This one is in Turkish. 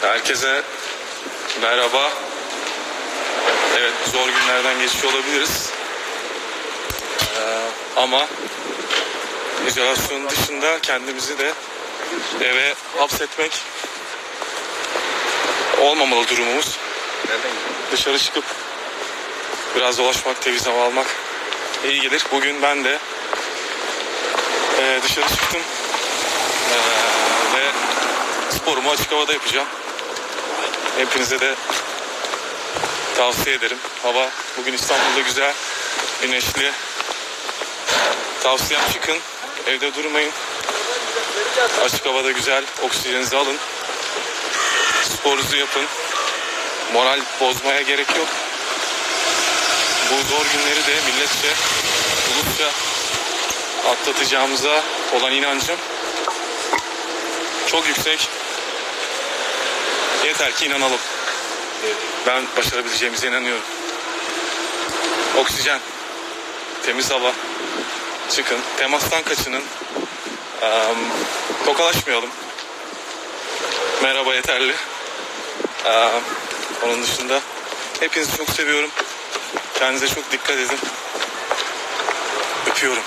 Herkese merhaba. Evet zor günlerden geçiyor olabiliriz. Ee, ama izolasyonun dışında kendimizi de eve hapsetmek olmamalı durumumuz. Dışarı çıkıp biraz dolaşmak, temiz hava almak iyi gelir. Bugün ben de e, dışarı çıktım Ee, ve sporumu açık havada yapacağım. Hepinize de tavsiye ederim. Hava bugün İstanbul'da güzel, güneşli. Tavsiyem çıkın, evde durmayın. Açık havada güzel, oksijeninizi alın. Sporunuzu yapın. Moral bozmaya gerek yok. Bu zor günleri de milletçe, ulusça atlatacağımıza olan inancım çok yüksek. Yeter ki inanalım. Ben başarabileceğimize inanıyorum. Oksijen, temiz hava, çıkın, temastan kaçının, Eee, tokalaşmayalım. Merhaba yeterli. Eee, onun dışında hepinizi çok seviyorum. Kendinize çok dikkat edin. Öpüyorum.